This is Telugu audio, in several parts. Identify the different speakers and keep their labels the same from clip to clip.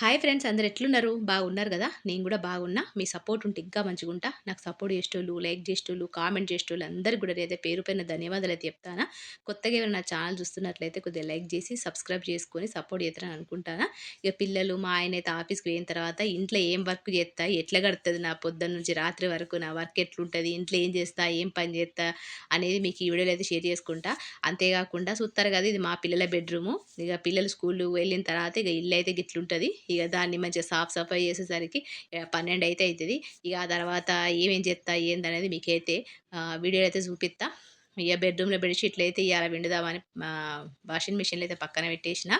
Speaker 1: హాయ్ ఫ్రెండ్స్ అందరు ఎట్లున్నారు? బాగున్నారు కదా? నేను కూడా బాగున్నా. మీ సపోర్ట్ ఉంటే ఇంకా మంచిగా ఉంటా నాకు సపోర్ట్ చేసేటోళ్ళు లైక్ చేసేటోళ్ళు కామెంట్ చేసేటోళ్ళు అందరికీ కూడా అయితే పేరు పైన ధన్యవాదాలు అయితే చెప్తానా. కొత్తగా ఏమైనా ఛానల్ చూస్తున్నట్లయితే కొద్దిగా లైక్ చేసి సబ్స్క్రైబ్ చేసుకొని సపోర్ట్ చేస్తారని అనుకుంటానా. ఇక పిల్లలు మా ఆయన అయితే ఆఫీస్కి పోయిన తర్వాత ఇంట్లో ఏం వర్క్ చేస్తా ఎట్లా గడుతుంది నా పొద్దున్న నుంచి రాత్రి వరకు నా వర్క్ ఎట్లుంటుంది ఇంట్లో ఏం చేస్తా ఏం పని చేస్తా అనేది మీకు ఈ వీడియోలో అయితే షేర్ చేసుకుంటా. అంతేకాకుండా చూస్తారు కదా ఇది మా పిల్లల బెడ్రూము. ఇక పిల్లలు స్కూల్ వెళ్ళిన తర్వాత ఇక ఇల్లు అయితే గిట్లుంటుంది. ఇక దాన్ని మంచిగా సాఫ్ సఫాయి చేసేసరికి పన్నెండు అయితే అవుతుంది ఇక ఆ తర్వాత ఏమేం చేస్తా ఏందనేది మీకైతే వీడియోలో అయితే చూపిస్తా ఇక బెడ్రూమ్లో బెడ్షీట్లు అయితే ఇవాళ విండుదామని వాషింగ్ మిషన్లో అయితే పక్కన పెట్టేసిన.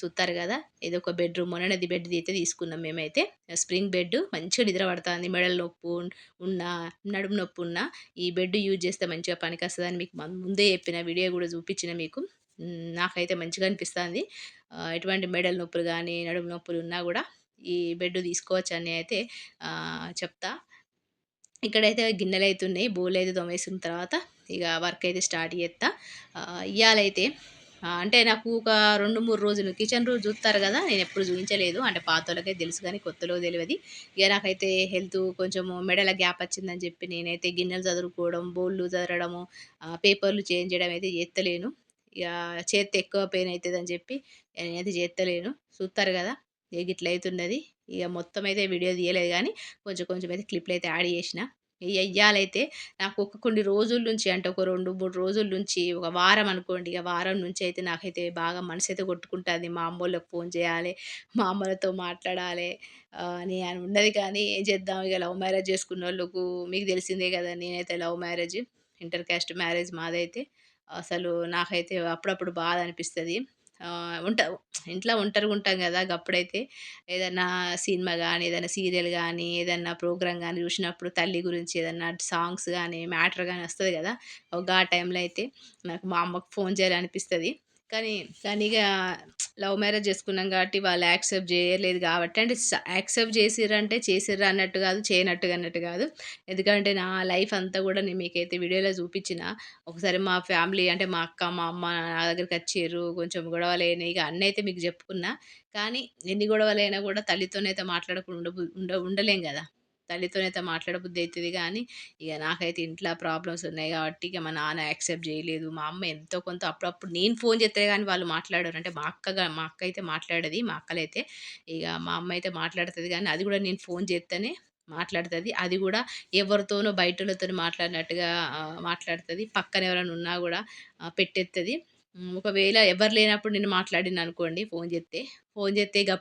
Speaker 1: చూస్తారు కదా ఏదో ఒక బెడ్రూమ్ మొన్నది బెడ్ అయితే తీసుకున్నాం మేమైతే. స్ప్రింగ్ బెడ్ మంచిగా నిద్ర పడుతుంది. మెడల నొప్పు ఉన్న నడుము నొప్పి ఉన్న ఈ బెడ్ యూజ్ చేస్తే మంచిగా పనికి వస్తుందని మీకు ముందే చెప్పిన వీడియో కూడా చూపించిన మీకు. నాకైతే మంచిగా అనిపిస్తుంది. ఎటువంటి మెడల నొప్పులు కానీ నడుము నొప్పులు ఉన్నా కూడా ఈ బెడ్ తీసుకోవచ్చు అని అయితే చెప్తా. ఇక్కడైతే గిన్నెలు అయితే ఉన్నాయి బోల్ అయితే దొమేసిన తర్వాత ఇక వర్క్ అయితే స్టార్ట్ చేస్తా ఇవాళైతే అంటే నాకు ఒక రెండు మూడు రోజులు కిచెన్ రోజు చూస్తారు కదా నేను ఎప్పుడు చూపించలేదు అంటే పాతోళ్ళకైతే తెలుసు కానీ కొత్తలో తెలియదు ఇక నాకైతే హెల్త్ కొంచెం మెడల గ్యాప్ వచ్చిందని చెప్పి నేనైతే గిన్నెలు చదువుకోవడం బోళ్ళు చదవడము పేపర్లు చేంజ్ చేయడం అయితే చేస్తలేను ఇక చేతి ఎక్కువ పెయిన్ అవుతుంది అని చెప్పి నేనైతే చేస్తలేను చూస్తారు కదా ఇక ఇట్లా అవుతున్నది ఇక మొత్తం అయితే వీడియో తీయలేదు కానీ కొంచెం కొంచెం అయితే క్లిప్లు అయితే యాడ్ చేసిన. ఈ అయ్యాలైతే నాకు ఒక కొన్ని రోజుల నుంచి అంటే ఒక రెండు మూడు రోజుల నుంచి ఒక వారం అనుకోండి ఇక వారం నుంచి అయితే నాకైతే బాగా మనసు అయితే కొట్టుకుంటుంది. మా అమ్మోళ్ళకి ఫోన్ చేయాలి మా అమ్మలతో మాట్లాడాలి. అని అని ఉన్నది కానీ ఏం చేద్దాం? ఇక లవ్ మ్యారేజ్ చేసుకున్న వాళ్ళకు మీకు తెలిసిందే కదా నేనైతే love marriage inter caste marriage మాదైతే. అసలు నాకైతే అప్పుడప్పుడు బాధ అనిపిస్తుంది. ఉంట ఇంట్లో ఒంటరిగా ఉంటాం కదా అప్పుడైతే ఏదన్నా సినిమా కానీ ఏదైనా సీరియల్ కానీ ఏదన్నా ప్రోగ్రామ్ కానీ చూసినప్పుడు తల్లి గురించి ఏదన్నా సాంగ్స్ కానీ మ్యాటర్ కానీ వస్తుంది కదా ఒక ఆ టైంలో అయితే నాకు మా అమ్మకు ఫోన్ చేయాలనిపిస్తుంది. కానీ కానీ ఇక లవ్ మ్యారేజ్ చేసుకున్నాం కాబట్టి వాళ్ళు యాక్సెప్ట్ చేయలేదు కాబట్టి అంటే యాక్సెప్ట్ చేసిర్రంటే చేసిర్రు అన్నట్టు కాదు చేయనట్టుగా అన్నట్టు కాదు. ఎందుకంటే నా లైఫ్ అంతా కూడా నేను మీకైతే వీడియోలో చూపించిన ఒకసారి మా ఫ్యామిలీ అంటే మా అక్క మా అమ్మ నా దగ్గరికి వచ్చారు కొంచెం గొడవలేని ఇక అన్నీ అయితే మీకు చెప్పుకున్నా. కానీ ఎన్ని గొడవలైనా కూడా తల్లితోనైతే మాట్లాడకుండా ఉండ ఉండలేం కదా. తల్లితోనైతే మాట్లాడబుద్ధి అవుతుంది కానీ ఇక నాకైతే ఇంట్లో ప్రాబ్లమ్స్ ఉన్నాయి కాబట్టి ఇక మా నాన్న యాక్సెప్ట్ చేయలేదు. మా అమ్మ ఎంతో కొంత అప్పుడప్పుడు నేను ఫోన్ చేస్తే కానీ వాళ్ళు మాట్లాడరు. అంటే మా అక్కగా మా అక్క అయితే మాట్లాడేది మా అక్కలైతే ఇక మా అమ్మ అయితే మాట్లాడుతుంది కానీ అది కూడా నేను ఫోన్ చేస్తేనే మాట్లాడుతుంది. అది కూడా ఎవరితోనో బయటలతో మాట్లాడినట్టుగా మాట్లాడుతుంది. పక్కన ఎవరైనా ఉన్నా కూడా పెట్టేస్తుంది ఒకవేళ ఎవరు లేనప్పుడు నేను మాట్లాడిన అనుకోండి ఫోన్ చేస్తే ఫోన్ చేస్తే ఇక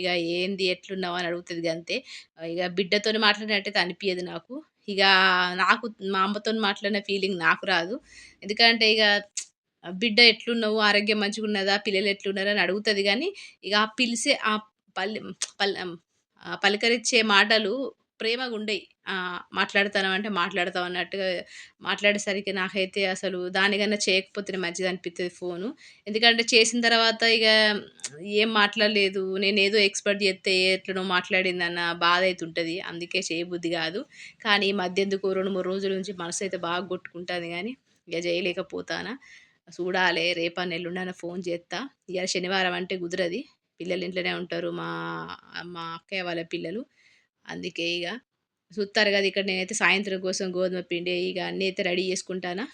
Speaker 1: ఇక ఏంది ఎట్లున్నావు అని అడుగుతుంది అంతే. ఇక బిడ్డతో మాట్లాడినట్టయితే అనిపించదు నాకు. ఇక నాకు మా అమ్మతో మాట్లాడిన ఫీలింగ్ నాకు రాదు. ఎందుకంటే ఇక బిడ్డ ఎట్లున్నావు ఆరోగ్యం మంచిగా ఉన్నదా పిల్లలు ఎట్లున్నారు అని అడుగుతుంది కానీ ఇక ఆ పిలిచే ఆ పల్లి పల్ పలకరించే మాటలు ప్రేమగా ఉండేవి మాట్లాడతాను అంటే మాట్లాడతాం అన్నట్టుగా మాట్లాడేసరికి నాకైతే అసలు దానికన్నా చేయకపోతే మంచిది అనిపిస్తుంది ఫోను. ఎందుకంటే చేసిన తర్వాత ఇక ఏం మాట్లాడలేదు. నేను ఏదో ఎక్స్పెక్ట్ చేస్తే ఎట్లనో మాట్లాడిందన్న బాధ అయితే ఉంటుంది అందుకే చేయబుద్ధి కాదు. కానీ ఈ మధ్య ఎందుకు రెండు మూడు రోజుల నుంచి మనసు అయితే బాగా కొట్టుకుంటుంది కానీ ఇక చేయలేకపోతానా చూడాలి రేపా ఎల్లుండన ఫోన్ చేస్తా ఇక శనివారం అంటే కుదరది. పిల్లలు ఇంట్లోనే ఉంటారు మా మా అక్కయ్య వాళ్ళ పిల్లలు. అందుకే ఇక చూస్తారు కదా ఇక్కడ నేనైతే సాయంత్రం కోసం గోధుమ పిండి ఇక అన్నీ అయితే రెడీ చేసుకుంటానా.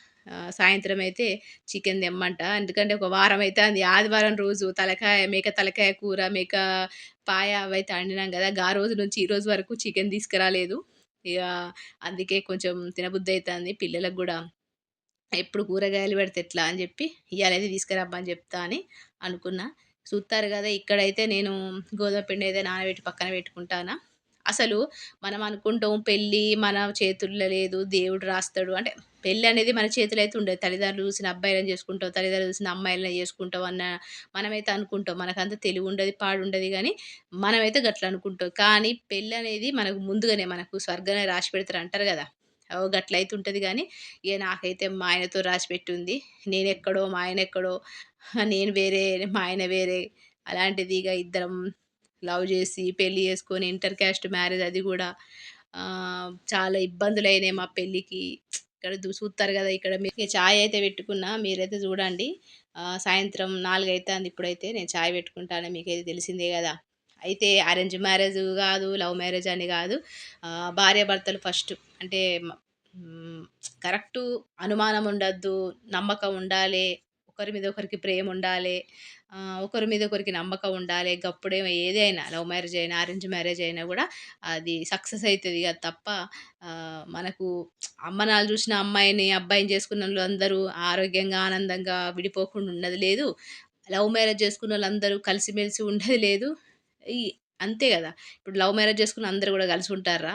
Speaker 1: సాయంత్రం అయితే చికెన్ తెమ్మంట. ఎందుకంటే ఒక వారం అయితే అది ఆదివారం రోజు తలకాయ మేక తలకాయ కూర మేక పాయ అవైతే వండినాం కదా. ఆ రోజు నుంచి ఈ రోజు వరకు చికెన్ తీసుకురాలేదు. ఇక అందుకే కొంచెం తినబుద్ధి అవుతుంది పిల్లలకు కూడా ఎప్పుడు కూరగాయలు పెడితే ఎట్లా అని చెప్పి ఇవాళైతే తీసుకురమ్మని చెప్తా అని అనుకున్నా. చూస్తారు కదా ఇక్కడైతే నేను గోధుమ పిండి అయితే నానబెట్టి పక్కన పెట్టుకుంటానా. అసలు మనం అనుకుంటాం పెళ్ళి మన చేతుల్లో లేదు దేవుడు రాస్తాడు. అంటే పెళ్ళి అనేది మన చేతులు అయితే ఉండదు. తల్లిదండ్రులు చూసిన అబ్బాయిలను చేసుకుంటాం తల్లిదండ్రులు చూసిన అమ్మాయిలను చేసుకుంటాం అన్న మనమైతే అనుకుంటాం. మనకంత తెలివి ఉండదు పాడు ఉండదు కానీ మనమైతే గట్ల అనుకుంటాం. కానీ పెళ్ళి అనేది మనకు ముందుగానే మనకు స్వర్గనే రాసి పెడతారు అంటారు కదా. గట్ల అయితే ఉంటుంది కానీ ఇక నాకైతే మా ఆయనతో రాసి పెట్టి ఉంది నేను ఎక్కడో మా ఆయన ఎక్కడో నేను వేరే మా ఆయన వేరే. అలాంటిది ఇక ఇద్దరం లవ్ చేసి పెళ్ళి చేసుకొని ఇంటర్ క్యాస్ట్ మ్యారేజ్ అది కూడా చాలా ఇబ్బందులు అయినాయి మా పెళ్ళికి. ఇక్కడ చూస్తారు కదా ఇక్కడ మీకు ఛాయ్ అయితే పెట్టుకున్నా మీరైతే చూడండి. సాయంత్రం నాలుగైతే అంది ఇప్పుడైతే నేను ఛాయ్ పెట్టుకుంటాను మీకైతే తెలిసిందే కదా. అయితే అరేంజ్ మ్యారేజ్ కాదు లవ్ మ్యారేజ్ అని కాదు. భార్యాభర్తలు ఫస్ట్ అంటే కరెక్టు అనుమానం ఉండద్దు నమ్మకం ఉండాలి ఒకరి మీద ఒకరికి ప్రేమ ఉండాలి. ఒకరి మీద ఒకరికి నమ్మకం ఉండాలి. గప్పుడే ఏదైనా లవ్ మ్యారేజ్ అయినా అరేంజ్ మ్యారేజ్ అయినా కూడా అది సక్సెస్ అవుతుంది కదా తప్ప మనకు అమ్మనాలు చూసిన అమ్మాయిని అబ్బాయిని చేసుకున్న వాళ్ళు అందరూ ఆరోగ్యంగా ఆనందంగా విడిపోకుండా ఉన్నది లేదు. లవ్ మ్యారేజ్ చేసుకున్న వాళ్ళందరూ కలిసిమెలిసి ఉండేది లేదు. ఈ అంతే కదా. ఇప్పుడు లవ్ మ్యారేజ్ చేసుకున్న అందరూ కూడా కలిసి ఉంటారా?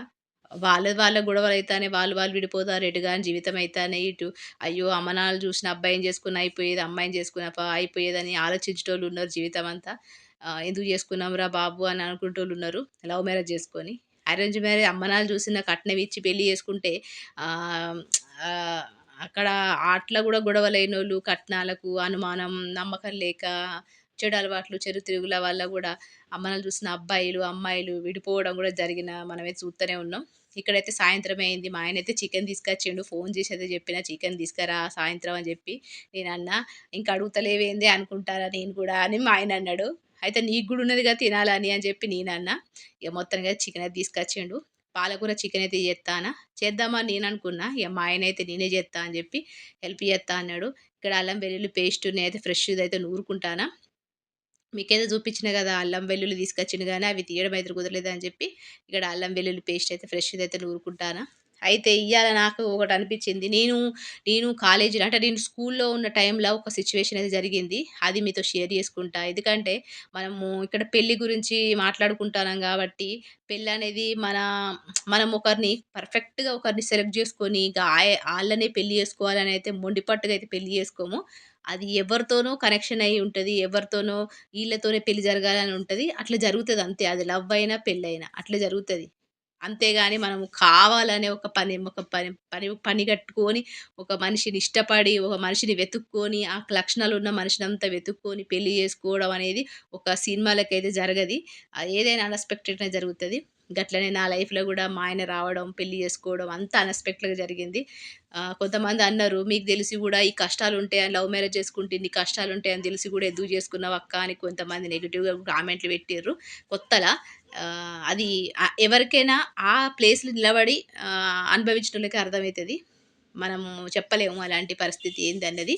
Speaker 1: వాళ్ళ వాళ్ళ గొడవలు అయితేనే వాళ్ళు వాళ్ళు విడిపోతారు ఎటు కానీ జీవితం అయితేనే ఇటు అయ్యో అమ్మనాలు చూసిన అబ్బాయిని చేసుకుని అయిపోయేది అమ్మాయిని చేసుకున్న అయిపోయేదని ఆలోచించేటోళ్ళు ఉన్నారు జీవితం అంతా ఎందుకు చేసుకున్నాం రా బాబు అని అనుకుంటోళ్ళు ఉన్నారు లవ్ మ్యారేజ్ చేసుకొని. అరేంజ్ మ్యారేజ్ అమ్మనాలు చూసిన కట్నం ఇచ్చి పెళ్ళి చేసుకుంటే అక్కడ అట్లా కూడా గొడవలైనోళ్ళు కట్నాలకు అనుమానం నమ్మకం లేక చెడు అలవాట్లు చెడు తిరుగుల వల్ల కూడా అమ్మనాలు చూసిన అబ్బాయిలు అమ్మాయిలు విడిపోవడం కూడా జరిగిన మనమే చూస్తూనే ఉన్నాం. ఇక్కడైతే సాయంత్రం అయింది. మా ఆయన అయితే చికెన్ తీసుకొచ్చిండు. ఫోన్ చేసి అయితే చెప్పిన చికెన్ తీసుకురా సాయంత్రం అని చెప్పి నేను అన్నా ఇంకా అడుగుతలేవేంది అనుకుంటారా నేను కూడా అని మా ఆయన అన్నాడు. అయితే నీకు కూడా ఉన్నదిగా తినాలని అని చెప్పి నేను అన్న ఇక మొత్తంగా చికెన్ అయితే తీసుకొచ్చిండు. పాలకూర చికెన్ అయితే చేస్తానా చేద్దామని నేను అనుకున్నా. ఇక మా ఆయన అయితే నేనే చేస్తా అని చెప్పి హెల్ప్ చేస్తా అన్నాడు. ఇక్కడ అల్లం వెల్లుల్లి పేస్ట్ అయితే ఫ్రెష్ అయితే నూరుకుంటానా మీకైతే చూపించిన కదా అల్లం వెల్లుల్లి తీసుకొచ్చింది కానీ అవి తీయడం అయితే కుదరలేదు అని చెప్పి ఇక్కడ అల్లం వెల్లుల్లి పేస్ట్ అయితే ఫ్రెష్ అయితే నూరుకుంటానా. అయితే ఇవాళ నాకు ఒకటి అనిపించింది నేను నేను కాలేజీలో అంటే నేను స్కూల్లో ఉన్న టైంలో ఒక సిచ్యువేషన్ అయితే జరిగింది. అది మీతో షేర్ చేసుకుంటా. ఎందుకంటే మనము ఇక్కడ పెళ్ళి గురించి మాట్లాడుకుంటున్నాం కాబట్టి పెళ్ళి అనేది మన మనం ఒకరిని పర్ఫెక్ట్గా ఒకరిని సెలెక్ట్ చేసుకొని ఇంకా వాళ్ళనే పెళ్ళి చేసుకోవాలని అయితే మొండిపట్టుగా అయితే పెళ్ళి చేసుకోము. అది ఎవరితోనో కనెక్షన్ అయ్యి ఉంటుంది ఎవరితోనో వీళ్ళతోనే పెళ్ళి జరగాలని ఉంటుంది అట్లా జరుగుతుంది అంతే. అది లవ్ అయినా పెళ్ళైనా అట్లా జరుగుతుంది. అంతేగాని మనం కావాలనే ఒక పని ఒక పని పని పని కట్టుకొని ఒక మనిషిని ఇష్టపడి ఒక మనిషిని వెతుక్కొని ఆ లక్షణాలు ఉన్న మనిషిని అంతా వెతుక్కొని పెళ్ళి చేసుకోవడం అనేది ఒక సినిమాలకైతే జరగది. ఏదైనా అన్ఎక్స్పెక్టెడ్గా జరుగుతుంది. గట్లనే నా లైఫ్లో కూడా మా ఆయన రావడం పెళ్ళి చేసుకోవడం అంతా అన్ఎక్స్పెక్టెడ్గా జరిగింది. కొంతమంది అన్నారు మీకు తెలిసి కూడా ఈ కష్టాలు ఉంటాయని లవ్ మ్యారేజ్ చేసుకుంటే ఇన్ని కష్టాలు ఉంటాయని తెలిసి కూడా ఎందుకు చేసుకున్నావు అక్క? అని కొంతమంది నెగిటివ్గా కామెంట్లు పెట్టారు కొత్తలా అది ఎవరికైనా ఆ ప్లేస్లో నిలబడి అనుభవించిన వాళ్ళకి అర్థమవుతుంది మనం చెప్పలేము అలాంటి పరిస్థితి ఏందన్నది.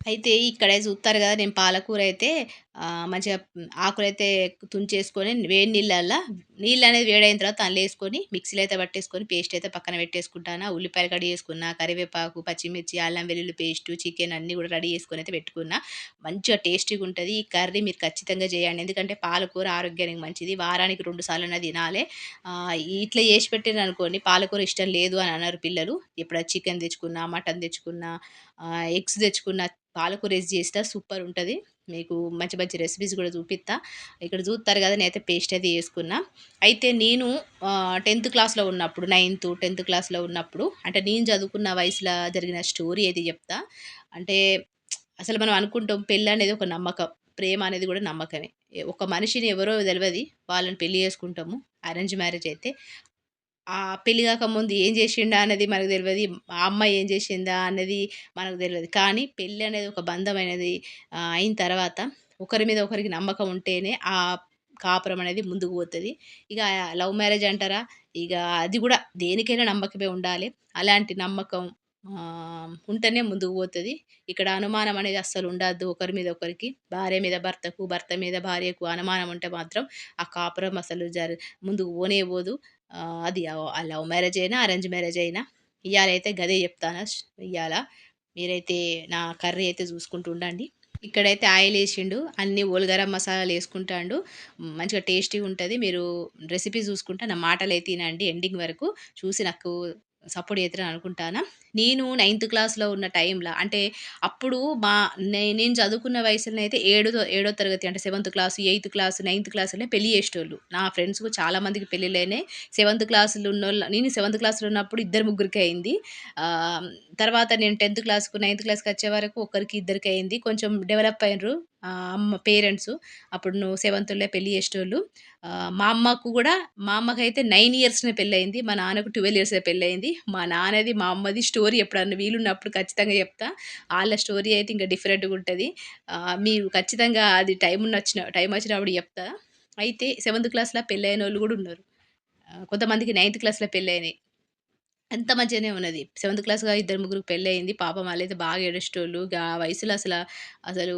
Speaker 1: అయితే ఇక్కడే చూస్తారు కదా నేను పాలకూర అయితే మంచిగా ఆకులైతే తుంచేసుకొని వేడి నీళ్ళల్లో నీళ్ళు అనేది వేడైన తర్వాత అందులో వేసుకొని మిక్సీలో అయితే పట్టేసుకొని పేస్ట్ అయితే పక్కన పెట్టేసుకుంటాను. ఉల్లిపాయలు కడిగి చేసుకున్న కరివేపాకు పచ్చిమిర్చి అల్లం వెల్లుల్లి పేస్ట్ చికెన్ అన్నీ కూడా రెడీ చేసుకొని అయితే పెట్టుకున్నా. మంచిగా టేస్టీగా ఉంటుంది. ఈ కర్రీ మీరు ఖచ్చితంగా చేయండి. ఎందుకంటే పాలకూర ఆరోగ్యానికి మంచిది. వారానికి రెండు సార్లు తినాలి. ఇట్లా చేసి పెట్టాను అనుకోండి పాలకూర ఇష్టం లేదు అని అన్నారు పిల్లలు. ఇప్పుడు చికెన్ తెచ్చుకున్నా మటన్ తెచ్చుకున్నా ఎగ్స్ తెచ్చుకున్న పాలకూర వేసి చేస్తే సూపర్ ఉంటుంది. మీకు మంచి మంచి రెసిపీస్ కూడా చూపిస్తా. ఇక్కడ చూస్తారు కదా నేనైతే పేస్ట్ అయితే వేసుకున్నా అయితే నేను టెన్త్ క్లాస్లో ఉన్నప్పుడు నైన్త్ టెన్త్ క్లాస్లో ఉన్నప్పుడు అంటే నేను చదువుకున్న వయసులో జరిగిన స్టోరీ అయితే చెప్తా. అంటే అసలు మనం అనుకుంటాం పెళ్ళి అనేది ఒక నమ్మకం. ప్రేమ అనేది కూడా నమ్మకమే. ఒక మనిషిని ఎవరో తెలియదు. వాళ్ళని పెళ్ళి చేసుకుంటాము. అరేంజ్ మ్యారేజ్ అయితే. ఆ పెళ్ళి కాకముందు ఏం చేసిండా అనేది మనకు తెలియదు ఆ అమ్మాయి ఏం చేసిందా అన్నది మనకు తెలియదు కానీ పెళ్ళి అనేది ఒక బంధమైనది అయిన తర్వాత ఒకరి మీద ఒకరికి నమ్మకం ఉంటేనే ఆ కాపురం అనేది ముందుకు పోతుంది. ఇక లవ్ మ్యారేజ్ అంటారా? ఇక అది కూడా దేనికైనా నమ్మకమే ఉండాలి. అలాంటి నమ్మకం ఉంటేనే ముందుకు పోతుంది. ఇక్కడ అనుమానం అనేది అస్సలు ఉండద్దు ఒకరి మీద ఒకరికి. భార్య మీద భర్తకు భర్త మీద భార్యకు అనుమానం ఉంటే మాత్రం ఆ కాపురం అసలు జరి ముందుకు పోనే పోదు. అది లవ్ మ్యారేజ్ అయినా అరేంజ్ మ్యారేజ్ అయినా ఇవాళైతే గదే చెప్తాను. ఇవాళ మీరైతే నా కర్రీ అయితే చూసుకుంటూ ఉండండి. ఇక్కడైతే ఆయిల్ వేసిండు అన్ని ఓల్గరం మసాలాలు వేసుకుంటాడు. మంచిగా టేస్టీగా ఉంటుంది మీరు రెసిపీ చూసుకుంటా నా మాటలు అయితే తినండి ఎండింగ్ వరకు. చూసి నాకు సపోర్ట్ చేస్తారని అనుకుంటాను? నేను నైన్త్ క్లాస్లో ఉన్న టైంలో అంటే అప్పుడు మా నేను చదువుకున్న వయసులో అయితే ఏడో ఏడో తరగతి అంటే seventh class eighth class ninth క్లాస్లోనే పెళ్ళి చేసేటోళ్ళు. నా ఫ్రెండ్స్ చాలా మందికి పెళ్ళిళ్ళైనాయి సెవెంత్ క్లాసులు ఉన్నోళ్ళు నేను సెవెంత్ క్లాస్లో ఉన్నప్పుడు ఇద్దరు ముగ్గురికి అయింది. తర్వాత నేను టెన్త్ క్లాస్కు నైన్త్ క్లాస్కి వచ్చే వరకు ఒకరికి ఇద్దరికి అయింది. కొంచెం డెవలప్ అయినరు. అమ్మ పేరెంట్స్ అప్పుడు నువ్వు సెవెంత్లో పెళ్ళి చేసేటోళ్ళు. మా అమ్మకు కూడా మా అమ్మకైతే నైన్ ఇయర్స్నే పెళ్ళయింది మా నాన్నకు ట్వెల్వ్ ఇయర్స్నే పెళ్ళయింది. మా నాన్నది మా అమ్మది స్టోరీ ఎప్పుడన్నా వీలున్నప్పుడు ఖచ్చితంగా చెప్తా. వాళ్ళ స్టోరీ అయితే ఇంకా డిఫరెంట్గా ఉంటుంది. మీరు ఖచ్చితంగా అది టైం నచ్చిన టైం వచ్చినప్పుడు చెప్తా. అయితే సెవెంత్ క్లాస్‌లో పెళ్ళైన వాళ్ళు కూడా ఉన్నారు. కొంతమందికి నైన్త్ క్లాస్‌లో పెళ్ళైనాయి. అంత మంచిగానే ఉన్నది. సెవెంత్ క్లాస్‌గా ఇద్దరు ముగ్గురికి పెళ్ళయింది. పాపం ఆళ్ళైతే బాగా ఏడిచేటోళ్ళు. గా వయసులో అసల అసలు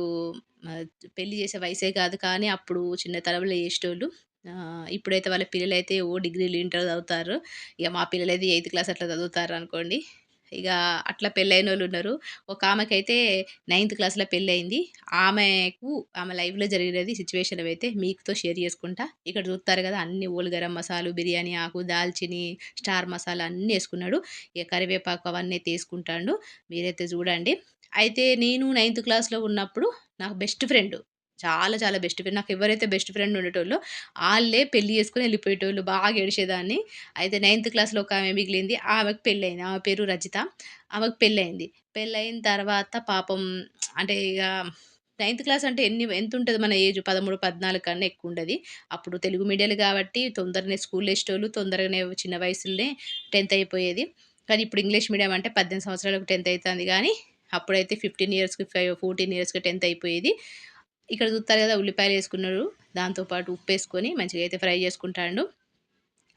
Speaker 1: ఆహ్, పెళ్ళి చేసే వయసే కాదు కానీ అప్పుడు చిన్నతనంలో చేసేటోళ్ళు. ఆహ్, ఇప్పుడైతే వాళ్ళ పిల్లలైతే ఓ డిగ్రీలు, ఇంటర్ చదువుతారు. ఇక మా పిల్లలైతే ఎయిత్ క్లాస్ అట్లా చదువుతారనుకోండి. ఇక అట్లా పెళ్ళైన వాళ్ళు ఉన్నారు ఒక ఆమెకైతే నైన్త్ క్లాస్‌లో పెళ్ళైంది ఆమెకు ఆమె లైఫ్‌లో జరిగినది సిచ్యువేషన్ అయితే మీకుతో షేర్ చేసుకుంటా. ఇక్కడ చూస్తారు కదా అన్ని ఓల్ గరం మసాలు, బిర్యానీ ఆకు, దాల్చిని, స్టార్ మసాలా అన్నీ వేసుకున్నాడు ఇక కరివేపాకు అవన్నీ తీసుకుంటాడు మీరైతే చూడండి. అయితే నేను నైన్త్ క్లాస్‌లో ఉన్నప్పుడు నాకు బెస్ట్ ఫ్రెండ్. చాలా చాలా బెస్ట్ ఫ్రెండ్. నాకు ఎవరైతే బెస్ట్ ఫ్రెండ్ ఉండేటోళ్ళు వాళ్ళే పెళ్ళి చేసుకుని వెళ్ళిపోయేటోళ్ళు బాగా ఏడిచేదాన్ని. అయితే నైన్త్ క్లాస్‌లో ఒక ఆమె మిగిలింది. ఆమెకు పెళ్ళయింది ఆమె పేరు రజిత. ఆమెకు పెళ్ళయింది పెళ్ళయిన తర్వాత పాపం అంటే ఇక నైన్త్ క్లాస్ అంటే ఎన్ని ఎంత ఉంటుంది మన ఏజ్ 13, 14 కన్నా ఎక్కువుండది. అప్పుడు తెలుగు మీడియాలు కాబట్టి తొందరనే స్కూల్‌లేసేటోళ్ళు. తొందరగానే చిన్న వయసులోనే టెన్త్ అయిపోయేది. కానీ ఇప్పుడు ఇంగ్లీష్ మీడియం అంటే 18 సంవత్సరాలకు టెన్త్ అవుతుంది కానీ అప్పుడైతే 15 ఇయర్స్‌కి ఫైవ్ 14 ఇయర్స్‌కి 10థ్ అయిపోయేది. ఇక్కడ చూస్తారు కదా ఉల్లిపాయలు వేసుకున్నాడు దాంతో పాటు ఉప్పేసుకొని మంచిగా అయితే ఫ్రై చేసుకుంటాడు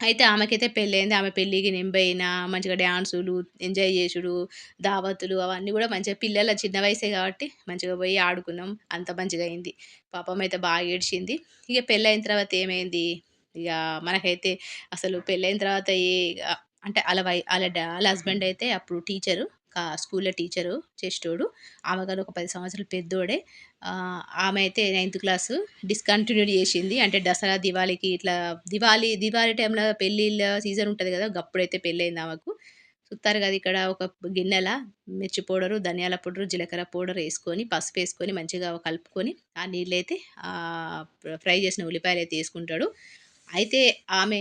Speaker 1: అయితే ఆమెకైతే పెళ్ళయింది ఆమె పెళ్ళికి నింబైనా మంచిగా డ్యాన్సులు ఎంజాయ్ చేసుడు, దావతులు అవన్నీ కూడా మంచిగా పిల్లల చిన్న వయసే కాబట్టి మంచిగా పోయి ఆడుకున్నాం. అంత మంచిగా అయింది. పాపం అయితే బాగా ఏడ్చింది. ఇక పెళ్ళైన తర్వాత ఏమైంది, ఇక మనకైతే అసలు పెళ్ళైన తర్వాత ఏ అంటే అలా వై అలా వాళ్ళ హస్బెండ్ అయితే అప్పుడు టీచరు. కా స్కూల్‌లో టీచరు చేసేటోడు. గారు ఒక పది సంవత్సరాలు పెద్దోడే. ఆమె అయితే నైన్త్ క్లాసు డిస్కంటిన్యూ చేసింది. అంటే దసరా, దివాళీకి ఇట్లా దివాళీ, దివాళీ టైంలో పెళ్ళిళ్ళ సీజన్ ఉంటుంది కదా గప్పుడైతే పెళ్ళైంది ఆమెకు. చూస్తారు కదా ఇక్కడ ఒక గిన్నెల మిర్చి పౌడరు, ధనియాల పౌడరు, జీలకర్ర పౌడర్ పసుపు వేసుకొని మంచిగా కలుపుకొని, ఆ నీళ్ళైతే ఫ్రై చేసిన ఉల్లిపాయలు అయితే వేసుకుంటాడు అయితే ఆమె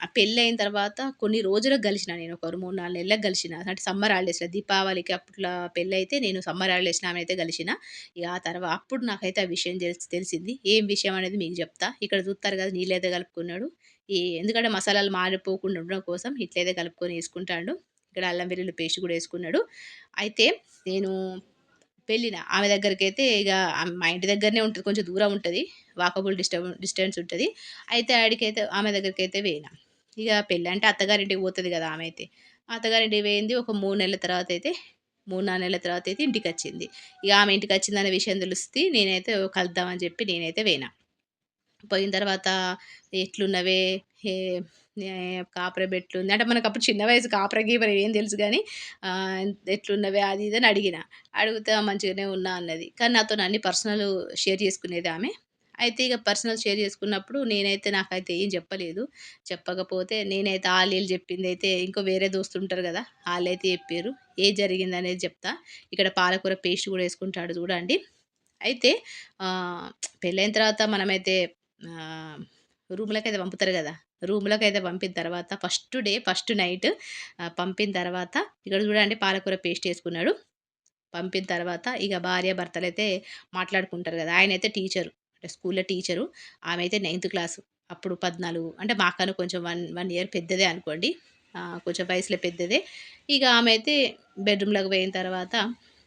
Speaker 1: ఆ అయిన తర్వాత కొన్ని రోజులకు కలిసిన నేను. ఒక 3, 4 నెలలకు కలిసిన అంటే సమ్మర్ హాలిడేస్‌లో దీపావళికి అప్పట్లో పెళ్ళి అయితే నేను సమ్మర్ హాలిడేస్‌లో అయితే కలిసిన ఇక ఆ తర్వాత అప్పుడు నాకైతే ఆ విషయం తెలిసి తెలిసింది. ఏం విషయం అనేది మీకు చెప్తా ఇక్కడ చూస్తారు కదా నీళ్ళైతే కలుపుకున్నాడు. ఈ ఎందుకంటే మసాలాలు మారిపోకుండా ఉండడం కోసం ఇట్లయితే కలుపుకొని వేసుకుంటాడు ఇక్కడ అల్లం వెల్లుల్లి పేస్ట్ కూడా వేసుకున్నాడు అయితే నేను వెళ్ళిన. ఆమె దగ్గరికి అయితే ఇక మా ఇంటి దగ్గరనే ఉంటుంది కొంచెం దూరం ఉంటుంది వాకబుల్ డిస్టబ్ డిస్టెన్స్ ఉంటుంది అయితే ఆడికైతే ఆమె దగ్గరికి అయితే వేయినా ఇక పెళ్ళి పెళ్ళంటే అత్తగారింటికి పోతుంది కదా ఆమె అయితే. అత్తగారింటికి పోయింది. ఒక మూడు నెలల తర్వాత అయితే మూడు నాలుగు నెలల తర్వాత అయితే ఇంటికి వచ్చింది ఇక ఆమె ఇంటికి వచ్చిందనే విషయం తెలిస్తే నేనైతే కలుద్దామని చెప్పి నేనైతే పోయినా పోయిన తర్వాత ఎట్లున్నవే కాపర పెట్లుంది అంటే మనకు అప్పుడు చిన్న వయసు కాపర గీపర ఏం తెలుసు కానీ ఎట్లున్నవే అది ఇది అని అడిగిన. అడిగితే మంచిగానే ఉన్నా అన్నది. కానీ నాతో అన్ని పర్సనల్ షేర్ చేసుకునేది ఆమె. అయితే ఇక పర్సనల్ షేర్ చేసుకున్నప్పుడు నేనైతే నాకైతే ఏం చెప్పలేదు. చెప్పకపోతే నేనైతే వాళ్ళు చెప్పింది అయితే ఇంకో వేరే దోస్తుంటారు అయితే చెప్పారు చెప్పిర్రు. ఏది జరిగిందనేది చెప్తా. ఇక్కడ పాలకూర పేస్ట్ కూడా వేసుకుంటాడు చూడండి. అయితే పెళ్ళైన తర్వాత మనమైతే ఆహ్, అయితే పంపుతారు కదా రూమ్లోకి అయితే పంపిన తర్వాత ఫస్ట్ డే, ఫస్ట్ నైట్ పంపిన తర్వాత ఇక్కడ చూడండి పాలకూర పేస్ట్ వేసుకున్నాడు పంపిన తర్వాత ఇక భార్య భర్తలు అయితే మాట్లాడుకుంటారు కదా ఆయన అయితే టీచరు. స్కూల్‌లో టీచరు. ఆమె అయితే నైన్త్ క్లాసు. అప్పుడు 14 అంటే మాకను కొంచెం 1, 1 ఇయర్ పెద్దదే అనుకోండి. కొంచెం వయసులో పెద్దదే. ఇక ఆమె అయితే బెడ్‌రూమ్‌లోకి పోయిన తర్వాత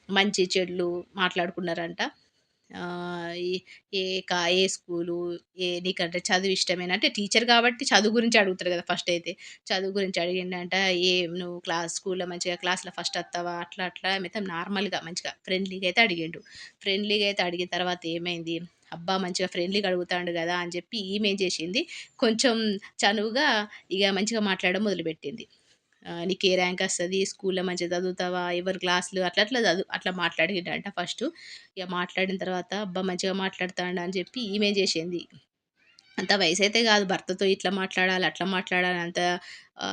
Speaker 1: మంచి చెడులు మాట్లాడుకున్నారంట. ఈ ఏ కా ఏ స్కూలు, ఏ నీకంటే చదువు ఇష్టమేనా? అంటే టీచర్ కాబట్టి చదువు గురించి అడుగుతారు కదా ఫస్ట్ అయితే. చదువు గురించి అడిగిండంట. ఏ నువ్వు క్లాస్ స్కూల్‌లో మంచిగా క్లాస్‌లో ఫస్ట్ వస్తావా అట్లా అట్లా మిగతా నార్మల్‌గా మంచిగా ఫ్రెండ్లీగా అయితే అడిగిండు. ఫ్రెండ్లీగా అయితే అడిగిన తర్వాత ఏమైంది? అబ్బా! మంచిగా ఫ్రెండ్లీగా అడుగుతాడు కదా అని చెప్పి ఈమె ఏం చేసింది, కొంచెం చనువుగా ఇక మంచిగా మాట్లాడడం మొదలుపెట్టింది. నీకు ఏ ర్యాంక్ వస్తుంది స్కూల్‌లో మంచిగా చదువుతావా? ఎవరు క్లాసులు అట్లా అట్లా చదువు అట్లా మాట్లాడిందంట ఫస్ట్ ఇక మాట్లాడిన తర్వాత అబ్బా! మంచిగా మాట్లాడుతాండు అని చెప్పి ఈమె ఏం చేసింది, అంత వయసు అయితే కాదు భర్తతో ఇట్లా మాట్లాడాలి, అట్లా మాట్లాడాలి అంత అంత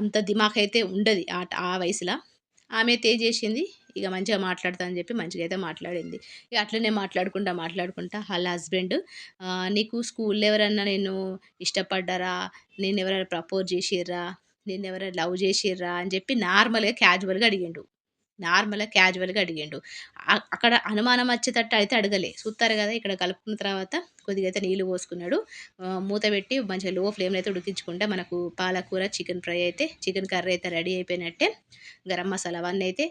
Speaker 1: అంత దిమాకయితే ఉండదు ఆ ఆ వయసులో ఆమె అయితే ఏం చేసింది, మంచిగా మాట్లాడతా అని చెప్పి మంచిగా అయితే మాట్లాడింది. ఇక అట్లనే మాట్లాడుకుంటా, మాట్లాడుకుంటా వాళ్ళ హస్బెండ్ "నీకు స్కూల్‌లో ఎవరన్నా నిన్ను ఇష్టపడ్డారా? నిన్నెవరైనా ప్రపోజ్ చేసిర్రా? ఎవరైనా లవ్ చేసిర్రా?" అని చెప్పి నార్మల్‌గా క్యాజువల్‌గా అడిగిండు. నార్మల్‌గా క్యాజువల్‌గా అడిగిండు. అక్కడ అనుమానం వచ్చేటట్టు అయితే అడగలే. చూస్తారు కదా ఇక్కడ కలుపుకున్న తర్వాత కొద్దిగా అయితే నీళ్ళు పోసుకున్నాడు. మూత పెట్టి మంచిగా లో ఫ్లేమ్‌లో అయితే ఉడికించుకుంటే మనకు పాలకూర, చికెన్ ఫ్రై అయితే చికెన్ కర్రీ అయితే రెడీ అయిపోయినట్టే. గరం మసాలా అవన్నీ అయితే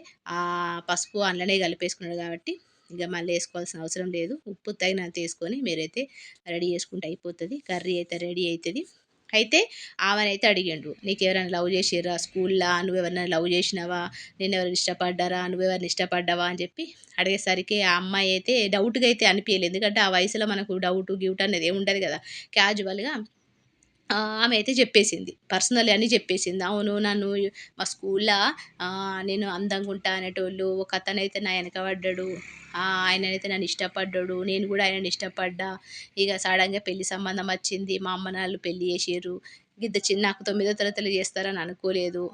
Speaker 1: పసుపు అందులోనే కలిపేసుకున్నాడు కాబట్టి ఇక మళ్ళీ వేసుకోవాల్సిన అవసరం లేదు ఉప్పు తగినంత వేసుకొని మీరైతే రెడీ చేసుకుంటే అయిపోతుంది కర్రీ అయితే రెడీ అవుతుంది అయితే ఆమెనైతే అడిగిండ్రు నీకు ఎవరైనా లవ్ చేసిర్రా స్కూల్లో? నువ్వు ఎవరైనా లవ్ చేసినావా? నేను ఎవరైనా ఇష్టపడ్డారా? నువ్వు ఎవరిని ఇష్టపడ్డావా? అని చెప్పి అడిగేసరికి ఆ అమ్మాయి అయితే డౌట్గా అయితే అనిపించలేదు ఎందుకంటే ఆ వయసులో మనకు డౌట్ గిఫ్ట్ అనేది ఏమి ఉండదు కదా. క్యాజువల్గా ఆమె అయితే చెప్పేసింది. పర్సనల్ అని చెప్పేసింది. అవును నన్ను మా స్కూల్లో నేను అందంగా ఉంటా అనేటోళ్ళు ఒక అతను అయితే నా వెనక పడ్డాడు ఆయన అయితే నన్ను ఇష్టపడ్డాడు నేను కూడా ఆయనని ఇష్టపడ్డా. ఇక సడన్గా పెళ్ళి సంబంధం వచ్చింది మా అమ్మ నాన్నలు పెళ్ళి చేసారు ఇంత చిన్న నాకు తొమ్మిదో తరగతిలో చేస్తారని అనుకోలేదు.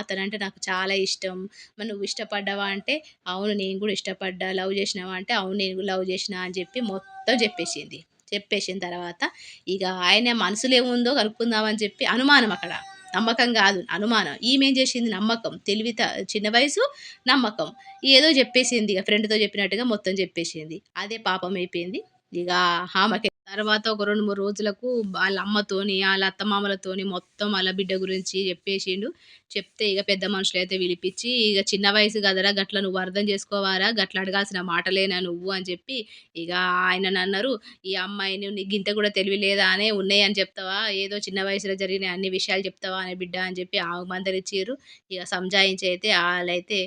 Speaker 1: అతనంటే నాకు చాలా ఇష్టం. మరి నువ్వు ఇష్టపడ్డావా అంటే అవును నేను కూడా ఇష్టపడ్డా లవ్ చేసినావా అంటే అవును నేను లవ్ చేసిన అని చెప్పి మొత్తం చెప్పేసింది. చెప్పేసిన తర్వాత ఇక ఆయన మనసులో ఏముందో కనుక్కుందామని చెప్పి అనుమానం అక్కడ. నమ్మకం కాదు అనుమానం. ఈమె ఏం చేసింది? నమ్మకం. తెలివి చిన్న వయసు నమ్మకం. ఏదో చెప్పేసింది. ఇక ఫ్రెండ్తో చెప్పినట్టుగా మొత్తం చెప్పేసింది. అదే పాపం అయిపోయింది. ఇక ఆమెకి తర్వాత ఒక రెండు మూడు రోజులకు వాళ్ళ అమ్మతోని వాళ్ళ అత్తమామలతోని మొత్తం వాళ్ళ బిడ్డ గురించి చెప్పేసిండు. చెప్తే ఇక పెద్ద మనుషులు అయితే పిలిపించి ఇక చిన్న వయసు కదరా గట్ల నువ్వు అర్థం చేసుకోవారా గట్ల అడగాల్సిన మాటలేనా నువ్వు? అని చెప్పి ఇక ఆయన అన్నారు. ఈ అమ్మాయిని నీకు గింత కూడా తెలివి లేదా అనే ఉన్నాయి అని చెప్తావా? ఏదో చిన్న వయసులో జరిగిన అన్ని విషయాలు చెప్తావా అనే బిడ్డ అని చెప్పి ఆ మందరిచ్చిర్రు ఇక సంజాయించి అయితే వాళ్ళైతే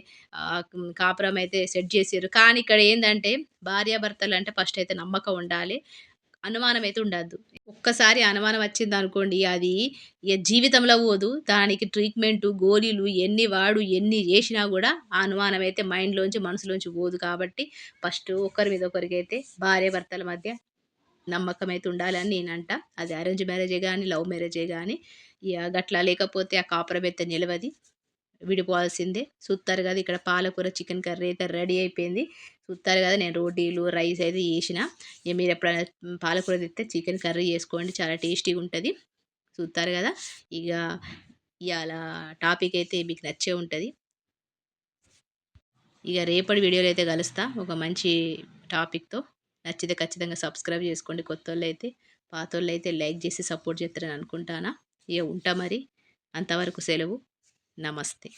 Speaker 1: కాపురం అయితే సెట్ చేసారు కానీ ఇక్కడ ఏంటంటే భార్యాభర్తలు అంటే ఫస్ట్ అయితే నమ్మకం ఉండాలి. అనుమానం అయితే ఉండద్దు ఒక్కసారి అనుమానం వచ్చింది అనుకోండి అది ఇక జీవితంలో పోదు దానికి ట్రీట్మెంట్ గోళీలు ఎన్ని వాడు ఎన్ని చేసినా కూడా ఆ అనుమానం అయితే మైండ్లోంచి మనసులోంచి పోదు కాబట్టి ఫస్ట్ ఒకరి మీద ఒకరికైతే భార్య భర్తల మధ్య నమ్మకం అయితే ఉండాలని నేనంట. అది అరేంజ్ మ్యారేజే కానీ లవ్ మ్యారేజే కానీ ఇక గట్లా లేకపోతే ఆ కాపురం అయితే నిలవది విడిపోవాల్సిందే. చూస్తారు కదా ఇక్కడ పాలకూర చికెన్ కర్రీ అయితే రెడీ అయిపోయింది. చూస్తారు కదా నేను రోటీలు రైస్ అయితే చేసిన. ఇక మీరు ఎప్పుడైనా పాలకూర తెస్తే చికెన్ కర్రీ చేసుకోండి చాలా టేస్టీగా ఉంటుంది. చూస్తారు కదా ఇక ఇవాళ టాపిక్ అయితే మీకు నచ్చే ఉంటుంది. ఇక రేపటి వీడియోలో అయితే కలుస్తా ఒక మంచి టాపిక్తో. నచ్చితే ఖచ్చితంగా సబ్స్క్రైబ్ చేసుకోండి కొత్త వాళ్ళు అయితే పాత వాళ్ళు అయితే లైక్ చేసి సపోర్ట్ చేస్తారని అనుకుంటానా. ఇక ఉంటా మరి అంతవరకు సెలవు. నమస్తే.